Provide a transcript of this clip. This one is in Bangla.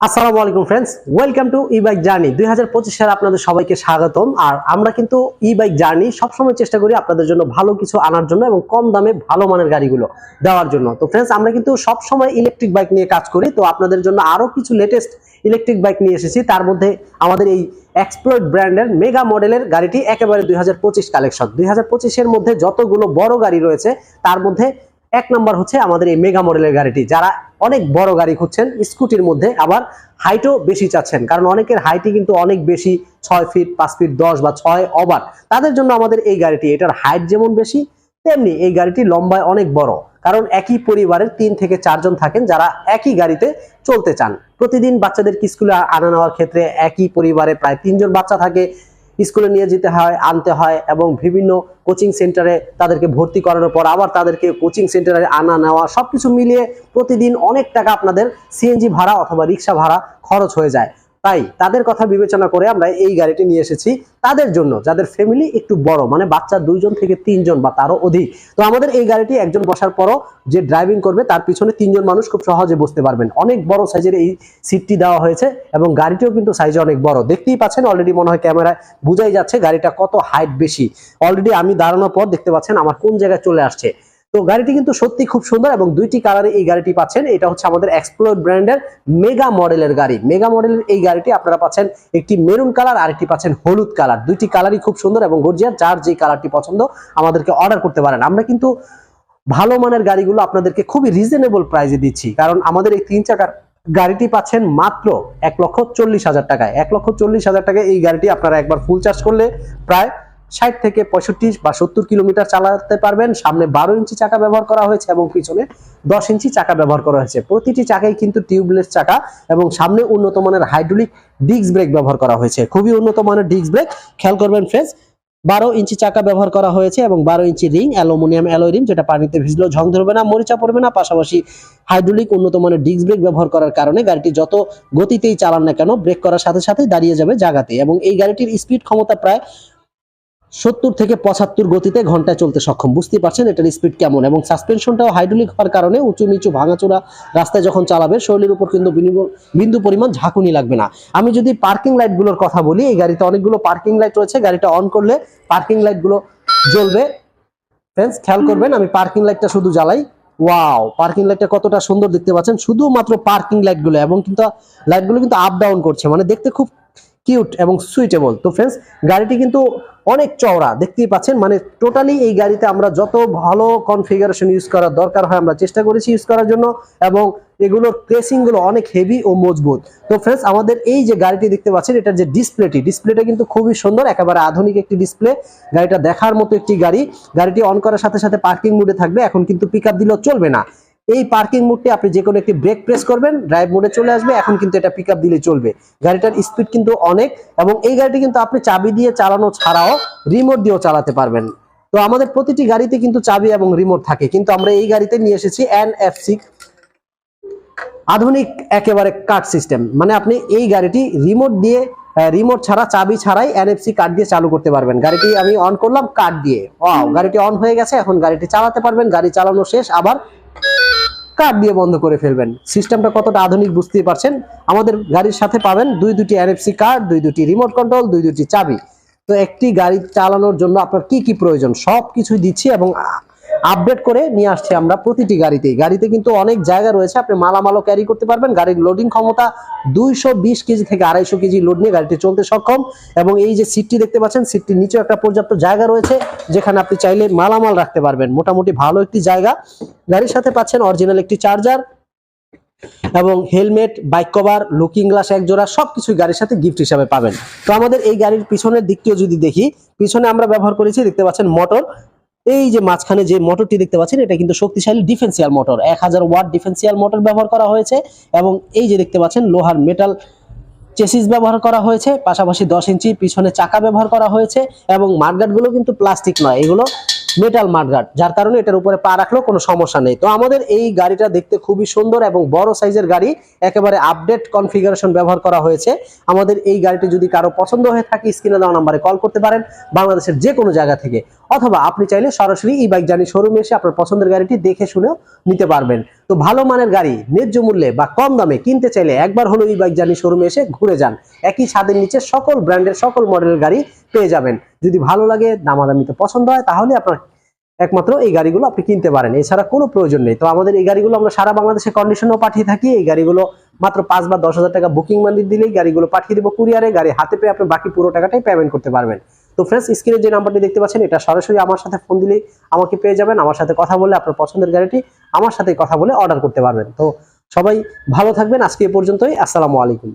আসসালামু আলাইকুম friends welcome to e bike journey দুই হাজার পঁচিশ সালে আপনাদের সবাইকে স্বাগতম। আর আমরা কিন্তু ই বাইক জার্নি সবসময় চেষ্টা করি আপনাদের জন্য ভালো কিছু আনার জন্য এবং কম দামে ভালো মানের গাড়িগুলো দেওয়ার জন্য। তো ফ্রেন্ডস আমরা কিন্তু সবসময় ইলেকট্রিক বাইক নিয়ে কাজ করি। তো আপনাদের জন্য আরও কিছু লেটেস্ট ইলেকট্রিক বাইক নিয়ে এসেছি। তার মধ্যে আমাদের এই এক্সপ্লোর ব্র্যান্ডের মেগা মডেলের গাড়িটি একেবারে দুই হাজার পঁচিশ কালেকশন দুই হাজার পঁচিশের মধ্যে যতগুলো বড় গাড়ি রয়েছে, তার মধ্যে এক নম্বর হচ্ছে আমাদের এই মেগা মডেলের গাড়িটি। যারা অনেক বড় গাড়ি খুঁজছেন, স্কুটির মধ্যে আবার হাইটও বেশি চাচ্ছেন। কারণ অনেকের হাইটই কিন্তু অনেক বেশি, ছয় ফিট পাঁচ ফিট দশ বা ছয় ওভার তাদের জন্য আমাদের এই গাড়িটি, এটার হাইট যেমন বেশি, তেমনি এই গাড়িটি লম্বায় অনেক বড়। কারণ একই পরিবারের তিন থেকে চারজন থাকেন যারা একই গাড়িতে চলতে চান। প্রতিদিন বাচ্চাদেরকে স্কুলে আনা নেওয়ার ক্ষেত্রে একই পরিবারে প্রায় তিনজন বাচ্চা থাকে। স্কুলে নিয়ে যেতে হয়, আনতে হয় এবং বিভিন্ন কোচিং সেন্টারে তাদেরকে ভর্তি করানোর পর আবার তাদেরকে কোচিং সেন্টারে আনা, নেওয়া সব কিছু মিলিয়ে প্রতিদিন অনেক টাকা আপনাদের সিএনজি ভাড়া অথবা রিক্সা ভাড়া খরচ হয়ে যায়। তাই তাদের কথা বিবেচনা করে আমরা এই গাড়িটি নিয়ে এসেছি তাদের জন্য, যাদের ফ্যামিলি একটু বড় মানে বাচ্চা দুইজন থেকে তিনজন বা তারও অধিক। তো আমাদের এই গাড়িটি একজন বসার পরও যে ড্রাইভিং করবে, তার পিছনে তিনজন মানুষ খুব সহজে বসতে পারবেন। অনেক বড় সাইজের এই সিটটি দেওয়া হয়েছে এবং গাড়িটিও কিন্তু সাইজে অনেক বড়। দেখতেই পাচ্ছেন অলরেডি মনে হয় ক্যামেরায় বোঝাই যাচ্ছে গাড়িটা কত হাইট বেশি। অলরেডি আমি দাঁড়ানোর পর দেখতে পাচ্ছেন, আমার কোন জায়গায় চলে আসছে। তো গাড়িটি কিন্তু সত্যি খুব সুন্দর এবং দুইটি কালারে এই গাড়িটি পাচ্ছেন। এটা হচ্ছে আমাদের এক্সপ্লোর ব্র্যান্ডের মেগা মডেলের গাড়ি। মেগা মডেলের এই গাড়িটি আপনারা পাচ্ছেন একটি মেরুন কালার আর একটি পাচ্ছেন হলুদ কালার দুইটি কালারই খুব সুন্দর এবং গর্জিয়ার যার যে কালারটি পছন্দ আমাদেরকে অর্ডার করতে পারেন। আমরা কিন্তু ভালো মানের গাড়িগুলো আপনাদেরকে খুবই রিজনেবল প্রাইসে দিচ্ছি। কারণ আমাদের এই তিন চাকার গাড়িটি পাচ্ছেন মাত্র এক লক্ষ চল্লিশ হাজার টাকায়। এক লক্ষ চল্লিশ হাজার টাকায় এই গাড়িটি আপনারা একবার ফুল চার্জ করলে প্রায় ষাট থেকে পঁয়ষট্টি বা সত্তর কিলোমিটার চালাতে পারবেন। সামনে বারো ইঞ্চি চাকা ব্যবহার করা হয়েছে এবং পিছনে দশ ইঞ্চি চাকা ব্যবহার করা হয়েছে। প্রতিটি চাকাই কিন্তু টিউবলেস চাকা এবং সামনে উন্নত মানের হাইড্রোলিক ডিস্ক ব্রেক ব্যবহার করা হয়েছে। খুবই উন্নত মানের ডিস্ক ব্রেক খেয়াল করবেন ফ্রেন্ডস বারো ইঞ্চি চাকা ব্যবহার করা হয়েছে এবং বারো inch ring aluminium alloy ring যেটা পানিতে ভিজলেও ঝং ধরবে না, মরিচা পড়বে না। পাশাপাশি হাইড্রোলিক উন্নত মানের ডিস্ক ব্রেক ব্যবহার করার কারণে গাড়িটি যত গতিতেই চালান না কেন ব্রেক করার সাথে সাথে দাঁড়িয়ে যাবে জায়গাতে এবং এই গাড়িটির স্পিড ক্ষমতা প্রায় সত্তর থেকে পঁচাত্তর গতিতে ঘন্টায় চলতে সক্ষম। বুঝতেই পারছেন এটার স্পিড কেমন এবং সাসপেনশনটাও হাইড্রোলিক হওয়ার কারণে উঁচু নিচু ভাঙাচোরা রাস্তায় যখন চালাবে, শরীরের উপর কিন্তু বিন্দু পরিমাণ ঝাঁকুনি লাগবে না। আমি যদি পার্কিং লাইটগুলোর কথা বলি, এই গাড়িতে অনেকগুলো পার্কিং লাইট রয়েছে। গাড়িটা অন করলে পার্কিং লাইটগুলো জ্বলবে। ফ্রেন্ডস খেয়াল করবেন, আমি পার্কিং লাইটটা শুধু জ্বালাই। ওয়াও পার্কিং লাইটটা কতটা সুন্দর দেখতে পাচ্ছেন। শুধুমাত্র পার্কিং লাইটগুলো এবং কিন্তু লাইটগুলো কিন্তু আপ ডাউন করছে। মানে দেখতে খুব কিউট এবং সুইটেবল তো ফ্রেন্ডস গাড়িটি কিন্তু অনেক চওড়া, দেখতেই পাচ্ছেন? মানে টোটালি এই গাড়িতে আমরা যত ভালো কনফিগারেশন ইউজ করার দরকার হয়, আমরা চেষ্টা করেছি ইউজ করার জন্য এবং এগুলোর প্রেসিংগুলো অনেক হেভি ও মজবুত। তো ফ্রেন্ডস আমাদের এই যে গাড়িটি দেখতে পাচ্ছেন, এটার যে ডিসপ্লেটি ডিসপ্লেটা কিন্তু খুবই সুন্দর, একেবারে আধুনিক একটি ডিসপ্লে গাড়িটা দেখার মতো একটি গাড়ি। গাড়িটি অন করার সাথে সাথে পার্কিং মুডে থাকবে, এখন কিন্তু পিক দিলেও চলবে না। এই পার্কিং মোডটি আপনি যে কোনো একটি ব্রেক প্রেস করবেন ড্রাইভ মোডে চলে আসবে, এখন কিন্তু এটা পিক দিলে চলবে। গাড়িটার স্পিড কিন্তু অনেক এবং এই গাড়িটি কিন্তু আপনি চাবি দিয়ে চালানো ছাড়াও রিমোট দিয়েও চালাতে পারবেন। তো আমাদের প্রতিটি গাড়িতে কিন্তু চাবি এবং রিমোট থাকে, কিন্তু আমরা এই গাড়িতে নিয়ে এসেছি এন এফ আধুনিক একেবারে কার্ড সিস্টেম মানে আপনি এই গাড়িটি রিমোট দিয়ে রিমোট ছাড়া চাবি ছাড়াই এনএফসি কার্ড দিয়ে চালু করতে পারবেন। গাড়িটি আমি অন করলাম কার্ড দিয়ে। ওয়াও গাড়িটি অন হয়ে গেছে এখন গাড়িটি চালাতে পারবেন। গাড়ি চালানো শেষ আবার কার্ড দিয়ে বন্ধ করে ফেলবেন। সিস্টেমটা কতটা আধুনিক বুঝতেই পারছেন? আমাদের গাড়ির সাথে পাবেন দুই দুটি এনএফসি কার্ড দুই দুটি রিমোট কন্ট্রোল দুই দুটি চাবি। তো একটি গাড়ি চালানোর জন্য আপনার কি কি প্রয়োজন? সব কিছুই দিচ্ছি এবং আপডেট করে নিয়ে আসছি আমরা প্রতিটি গাড়িতেই। গাড়িতে কিন্তু অনেক জায়গা রয়েছে, আপনি মালামালও ক্যারি করতে পারবেন। গাড়ির লোডিং ক্ষমতা দুইশো বিশ কেজি থেকে আড়াইশো কেজি লোড নিয়ে গাড়িটি চলতে সক্ষম। এবং এই যে সিটটি দেখতে পাচ্ছেন সিটটির নিচেও একটা পর্যাপ্ত জায়গা রয়েছে, যেখানে আপনি চাইলে মালামাল রাখতে পারবেন। মোটামুটি ভালো একটি জায়গা। গাড়ির সাথে পাচ্ছেন অরিজিনাল একটি চার্জার এবং helmet bike cover looking glass এক জোড়া সবকিছুই গাড়ির সাথে গিফট হিসাবে পাবেন। তো আমাদের এই গাড়ির পিছনের দিকটিও যদি দেখি, পিছনে আমরা ব্যবহার করেছি, দেখতে পাচ্ছেন মোটর এই যে মাঝখানে যে মোটরটি দেখতে পাচ্ছেন, এটা কিন্তু শক্তিশালী ডিফেন্সিয়াল মোটর এক হাজার ওয়াট ডিফেন্সিয়াল মোটর ব্যবহার করা হয়েছে এবং এই যে দেখতে পাচ্ছেন, লোহার মেটাল চেসিস ব্যবহার করা হয়েছে, পাশাপাশি দশ ইঞ্চি পিছনে চাকা ব্যবহার করা হয়েছে এবং মাঠগাটগুলো কিন্তু প্লাস্টিক নয়, এগুলো মেটাল মাঠগাট যার কারণে এটার উপরে পা রাখলেও কোনো সমস্যা নেই। তো আমাদের এই গাড়িটা দেখতে খুবই সুন্দর এবং বড় সাইজের গাড়ি, একেবারে আপডেট কনফিগারেশন ব্যবহার করা হয়েছে। আমাদের এই গাড়িটি যদি কারও পছন্দ হয়ে থাকে, স্ক্রিনে দেওয়া নাম্বারে কল করতে পারেন। বাংলাদেশের যে কোনো জায়গা থেকে। অথবা আপনি চাইলে সরাসরি ই বাইক জানি শোরুমে এসে আপনার পছন্দের গাড়িটি দেখে শুনেও নিতে পারবেন। তো ভালো মানের গাড়ি, ন্যায্য মূল্যে বা কম দামে কিনতে চাইলে একবার হলো ই বাইক জানি শোরুমে এসে ঘুরে যান। একই ছাদের নিচে সকল ব্র্যান্ডের সকল মডেলের গাড়ি পেয়ে যাবেন। যদি ভালো লাগে দামাদামিতে পছন্দ হয়, তাহলে আপনার একমাত্র এই গাড়িগুলো আপনি কিনতে পারেন। এছাড়া কোনো প্রয়োজন নেই। তো আমাদের এই গাড়িগুলো আমরা সারা বাংলাদেশে কন্ডিশনেও পাঠিয়ে থাকি। এই গাড়িগুলো মাত্র পাঁচ বা দশ হাজার টাকা বুকিং মানি দিলেই গাড়িগুলো পাঠিয়ে দেবো কুরিয়ারে। গাড়ি হাতে পেয়ে আপনি বাকি পুরো টাকাটাই পেমেন্ট করতে পারবেন। তো ফ্রেন্ডস স্ক্রিনে যে নাম্বারটি দেখতে পাচ্ছেন, এটা সরাসরি আমার সাথে ফোন দিলেই আমাকে পেয়ে যাবেন, আমার সাথে কথা বলে আপনার পছন্দের গাড়িটি আমার সাথে কথা বলে অর্ডার করতে পারবেন। তো সবাই ভালো থাকবেন, আজকে এ পর্যন্তই, আসসালামু আলাইকুম।